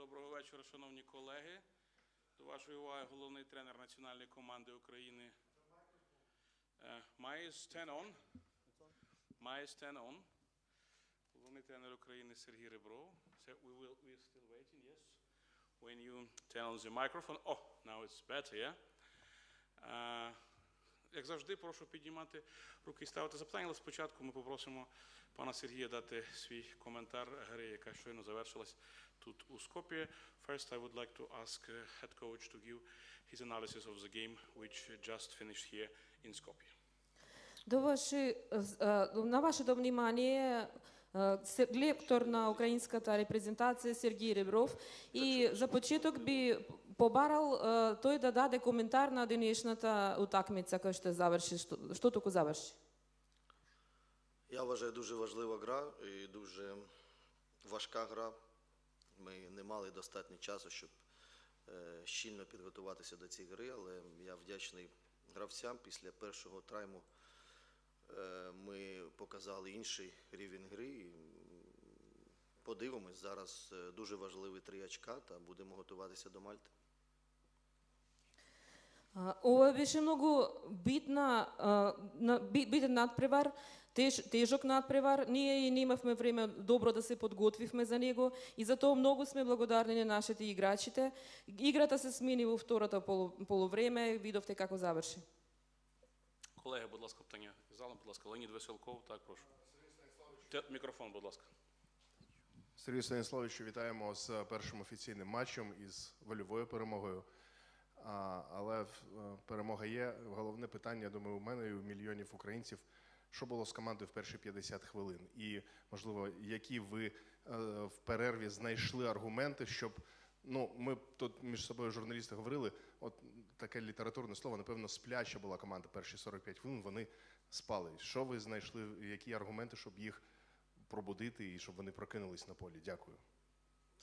Доброго вечора, шановні колеги. До вашої уваги головний тренер національної команди України. Е, Mine is 10 on. Mine is 10 on. Головний тренер України Сергій Ребров. So we will, we are still waiting, yes. When you turn on the microphone. Oh, now it's better, yeah? Е, як завжди, прошу піднімати руки і ставити запитання, але спочатку ми попросимо пана Сергія дати свій коментар гри, яка щойно завершилась тут у Скопі. First, I would like to ask uh, head coach to give his analysis of the game which just finished here in Skopje. До ваші, е, на ваше внимание лектор на українськата репрезентація Сергій Ребров. І за початок би побарал е, той да даде коментар на денешната утакмица, која ще завърши, що, що тако завърши. Я вважаю дуже важлива гра і дуже важка гра. Ми не мали достатньо часу, щоб е, щільно підготуватися до цієї гри, але я вдячний гравцям. Після першого тайму е, ми показали інший рівень гри. Подивимось, зараз е, дуже важливі три очка та будемо готуватися до Мальти. Ова беше многу битна, битен надпревар, теж, тежок надпревар. Ние и немавме време добро да се подготвивме за него и затоа многу сме благодарни на нашите играчите. Играта се смени во второто полу, полувреме, видовте како заврши. Колеги, будь ласка, питання залом, будь ласка, Леонід Веселков, так, прошу. Мікрофон, будь ласка. Сергію Станіславовичу, вітаємо з першим офіційним матчем із вольовою перемогою. А, але е, перемога є. Головне питання, я думаю, у мене і у мільйонів українців. Що було з командою в перші 50 хвилин? І, можливо, які ви е, в перерві знайшли аргументи, щоб. Ну, ми тут між собою журналісти говорили, от таке літературне слово, напевно, спляча була команда перші 45 хвилин, вони спали. Що ви знайшли, які аргументи, щоб їх пробудити і щоб вони прокинулись на полі. Дякую.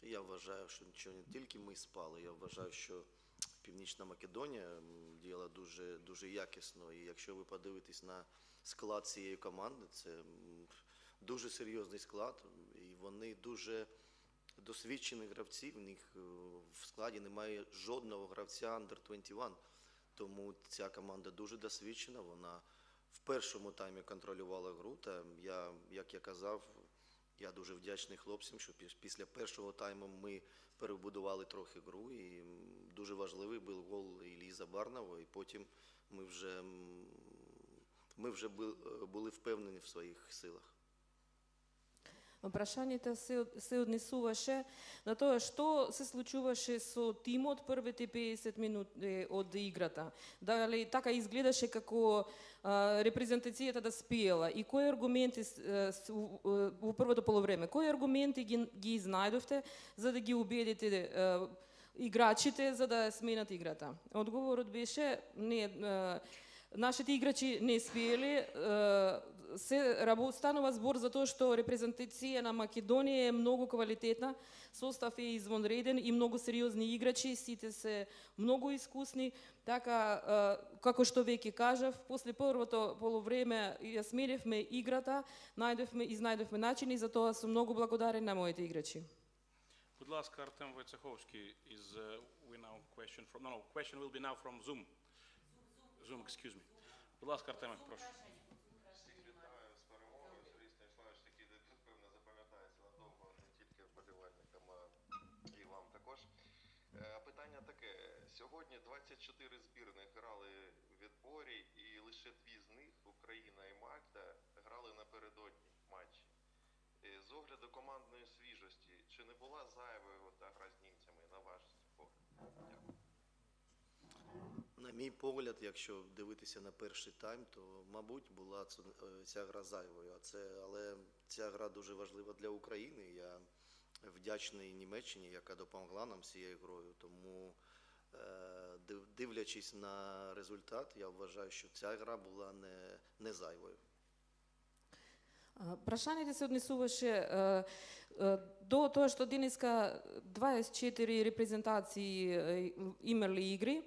Я вважаю, що нічого не тільки ми спали. Я вважаю, що Північна Македонія діяла дуже, дуже якісно. І якщо ви подивитесь на склад цієї команди, це дуже серйозний склад, і вони дуже досвідчені гравці. В них е, в складі немає жодного гравця Under 21. Тому ця команда дуже досвідчена. Вона в першому таймі контролювала гру. Та я, як я казав, я дуже вдячний хлопцям, що піс- після першого тайму ми перебудували трохи гру. І дуже важливий був гол Іліза Барнова. І потім ми вже, ми вже були впевнені в своїх силах. Прашањето се, се однесуваше на тоа што се случуваше со тимот првите 50 минути од играта. Дали така изгледаше како а, репрезентацијата да спиела и кои аргументи с- с- у- у- во првото полувреме, кои аргументи ги, ги изнајдовте за да ги убедите а, играчите за да сменат играта? Одговорот беше не Нашите играчи не спиели, се рабо- станува збор за тоа што репрезентација на Македонија е многу квалитетна, состав е извонреден и многу сериозни играчи, сите се многу искусни, така како што веќе кажав, после првото полувреме ја смиревме играта, најдовме изнајдовме начини, за тоа сум многу благодарен на моите играчи. Будь ласка, Артем Войцеховський is uh, we now question from no, no, question will be now from Zoom. Zoom, excuse me. Будь ласка, Артеме, прошу. Всіх вітаю з перемогою. Сергій Станіславович такий дебют, певно, запам'ятається надовго не тільки вболівальникам, а і вам також. Е, Питання таке. Сьогодні 24 збірних грали в відборі, і лише дві з них, Україна і Мальта, грали напередодні матчі. Е, З огляду командної свіжості, чи не була зайвою та гра з німцями, на ваш погляд? Дякую. На мій погляд, якщо дивитися на перший тайм, то мабуть була е, ця гра зайвою. А це, але ця гра дуже важлива для України. Я вдячний Німеччині, яка допомогла нам цією грою. Тому, е, дивлячись на результат, я вважаю, що ця гра була не, не зайвою. Прашањето се однесуваше до тоа што денеска 24 репрезентации имале имали игри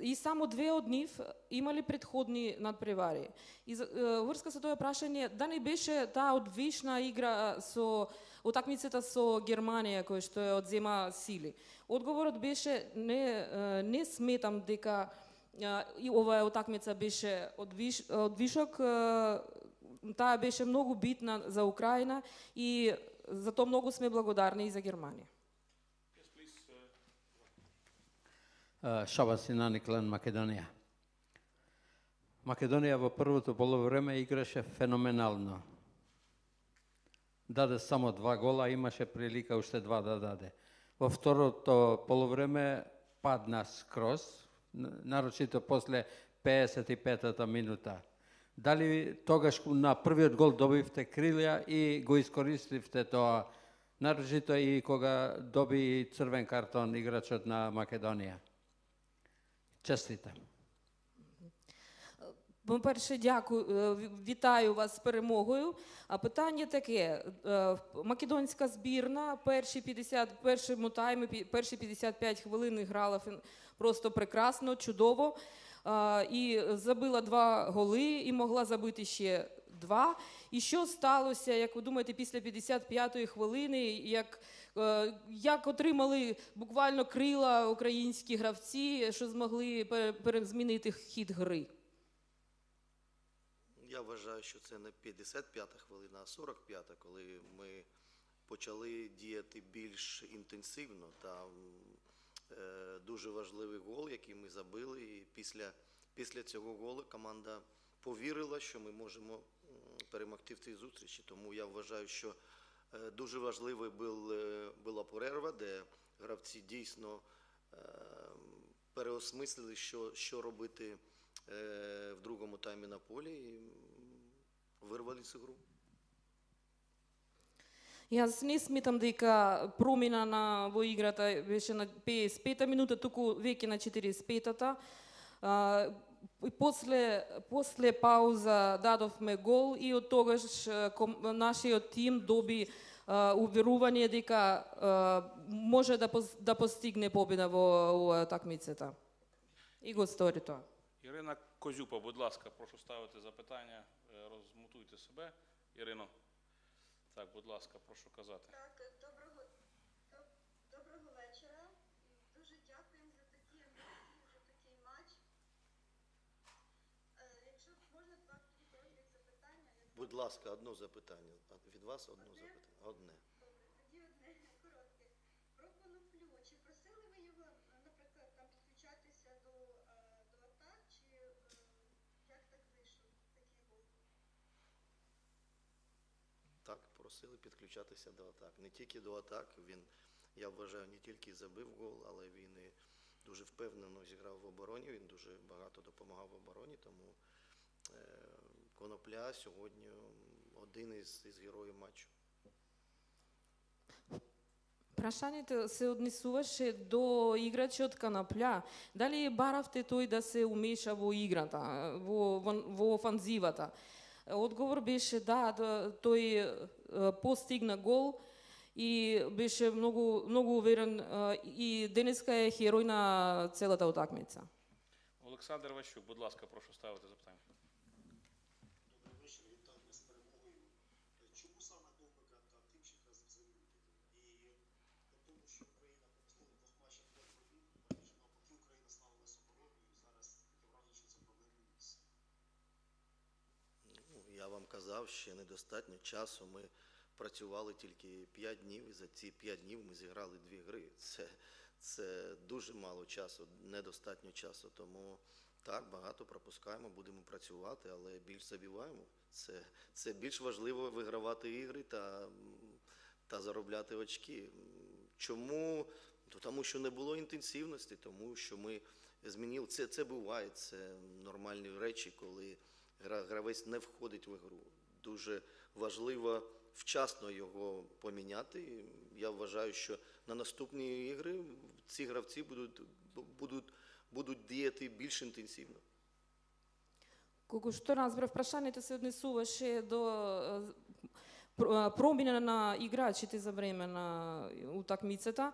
и само две од нив имали предходни надпревари. И врска со тоа прашање, да не беше таа одвишна игра со утакмицата со Германија која што ја одзема сили. Одговорот беше не не сметам дека и оваа утакмица беше од, виш, од вишок таа беше многу битна за Украина и за тоа многу сме благодарни и за Германија. Yes, please. Шаба Синани Клан Македонија. Македонија во првото полувреме играше феноменално. Даде само два гола, имаше прилика уште два да даде. Во второто полувреме падна скроз, нарочито после 55-та минута. Дали тогаш на првиот гол добивте крилја и го искористивте тоа, нарочито и кога доби црвен картон играчот на Македонија? Честитам. По-перше, дякую, е, вітаю вас з перемогою. А питання таке: е, македонська збірна перші 50, першому таймі, перші 55 хвилин грала просто прекрасно, чудово. І забила два голи і могла забити ще два. І що сталося, як ви думаєте, після 55-ї хвилини, як, е, як отримали буквально крила українські гравці, що змогли пе- пере- змінити хід гри? Я вважаю, що це не 55-та хвилина, а 45-та, коли ми почали діяти більш інтенсивно. Та дуже важливий гол, який ми забили. І після, після цього голу команда повірила, що ми можемо перемогти в цій зустрічі. Тому я вважаю, що е, дуже важливою е, була перерва, де гравці дійсно е, переосмислили, що, що робити е, в другому таймі на полі і вирвали цю гру. Јас не сметам дека промена на во играта беше на 55-та минута, туку веќе на 45-та. А, и после, после пауза дадовме гол и од тогаш ком, нашиот тим доби а, уверување дека а, може да, пос, да постигне победа во оваа такмицата. И го стори тоа. Ирена Козюпа, будь ласка, прошу ставите запитання, розмутуйте себе. Ірино, так, будь ласка, прошу казати. Так, доброго, доброго вечора. Дуже дякуємо за такі емоції, за такий матч. Е, Якщо можна два короткі запитання, Будь ласка, одне запитання. А Від вас одне запитання. Одне. добре, тоді одне коротке. Про коноплю. Чи просили ви його, е, наприклад, там підключатися до, е, до атак, чи е, як так вийшов такий гол? Так, просили підключатися до атак. Не тільки до атак. Він, я вважаю, не тільки забив гол, але він і дуже впевнено зіграв в обороні. Він дуже багато допомагав в обороні. Тому е, Конопля сьогодні один із, із героїв матчу. Прашањето се однесуваше до играчот Канапља. Дали баравте тој да се умеша во играта, во, во, во офанзивата? Одговор беше да, да тој постигна гол и беше многу, многу уверен и денеска е херој на целата утакмица. Олександр Ващук, будь ласка, прошу ставите запитання. Казав, ще недостатньо часу. Ми працювали тільки 5 днів, і за ці 5 днів ми зіграли дві гри. Це, це дуже мало часу, недостатньо часу. Тому так, багато пропускаємо, будемо працювати, але більш забиваємо. Це, це більш важливо вигравати ігри та, та заробляти очки. Чому? То тому що не було інтенсивності, тому що ми змінили. Це, це буває, це нормальні речі, коли гравець не входить в ігру. Дуже важливо вчасно його поміняти. Я вважаю, що на наступні ігри ці гравці будуть, будуть, будуть діяти більш інтенсивно. Колку што разбрав, прашањето се однесуваше до е, пр- е, промена на играчите за време на утакмицата.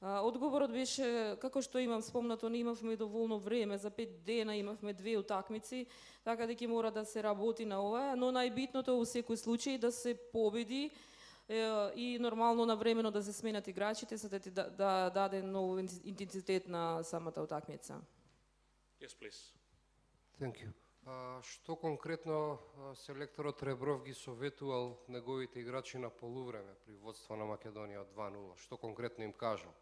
Одговорот беше, како што имам спомнато, не имавме доволно време, за пет дена имавме две утакмици, така дека мора да се работи на ова, но најбитното во секој случај да се победи е, і нормално навремено да се сменят играчите, за да ти да, да даде нов интензитет на самата утакмица. Yes, please. Thank you. А, што конкретно селекторот Ребров ги советувал неговите играчи на полувреме при водство на Македонија од 2-0? Што конкретно им кажал?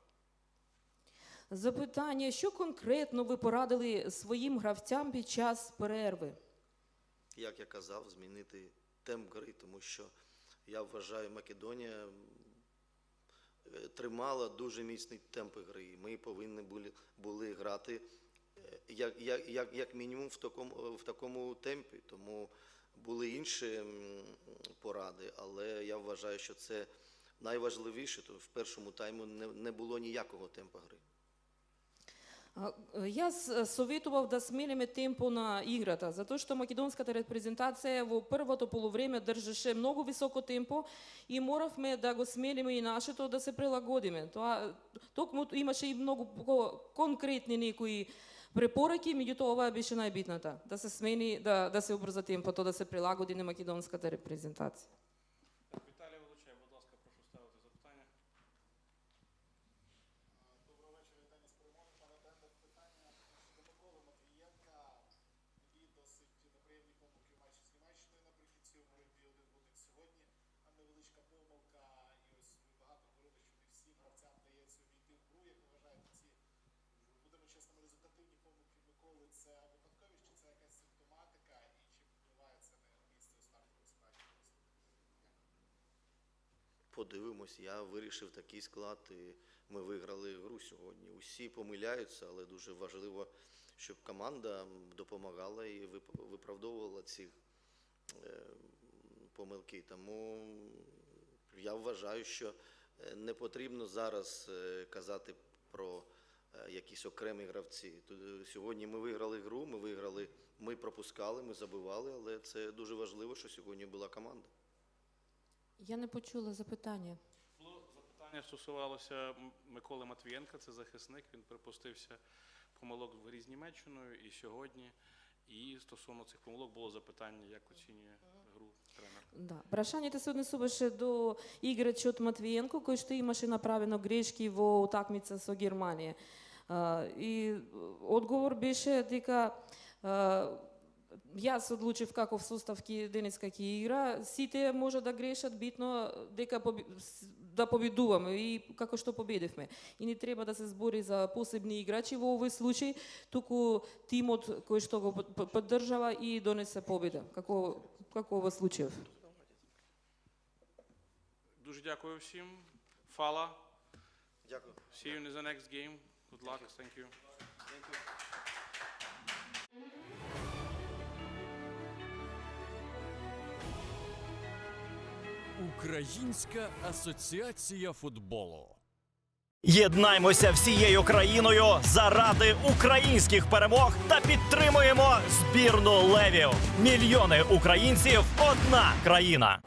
Запитання, що конкретно ви порадили своїм гравцям під час перерви? Як я казав, змінити темп гри, тому що я вважаю, Македонія е, тримала дуже міцний темп гри. Ми повинні були, були грати е, як, як, як, як мінімум в такому, е, в такому темпі. Тому були інші поради, але я вважаю, що це найважливіше. То в першому тайму не, не було ніякого темпу гри. Јас советував да смелиме темпо на играта, затоа што македонската репрезентација во првото полувреме држеше многу високо темпо и моравме да го смелиме и нашето да се прилагодиме. Тоа токму имаше и многу конкретни некои препораки, меѓутоа оваа беше најбитната, да се смени, да, да се обрза темпото, да се прилагоди на македонската репрезентација. Це випадковість, чи це якась симптоматика, і чи впливає це на місце у стартовому складі? Подивимось, я вирішив такий склад, і ми виграли гру сьогодні. Усі помиляються, але дуже важливо, щоб команда допомагала і вип- виправдовувала ці е, помилки. Тому я вважаю, що е, не потрібно зараз е, казати про якісь окремі гравці. Е, Сьогодні ми виграли гру, ми виграли, ми пропускали, ми забивали, але це дуже важливо, що сьогодні була команда. Я не почула запитання. Було запитання стосувалося Миколи Матвієнка, це захисник. Він припустився помилок в грі з Німеччиною і сьогодні. І стосовно цих помилок було запитання, як оцінює тренер. Да. Прашањето се однесуваше до играчот Матвиенко, кој што имаше направено грешки во утакмица со Германија. А, и одговор беше дека а, јас одлучив каков состав ки денеска ќе игра, сите може да грешат, битно дека поби- да победуваме и како што победивме. И не треба да се збори за посебни играчи во овој случај, туку тимот кој што го поддржава и донесе победа, како како во случајов. Дуже дякую всім. Фала. Дякую. See you in the next game. Good luck. Thank you. Українська асоціація футболу. Єднаймося всією країною заради українських перемог та підтримуємо збірну левів. Мільйони українців, одна країна.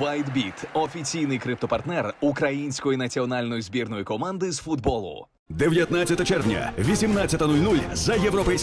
WhiteBit – офіційний криптопартнер української національної збірної команди з футболу. 19 червня, 18.00 за європейським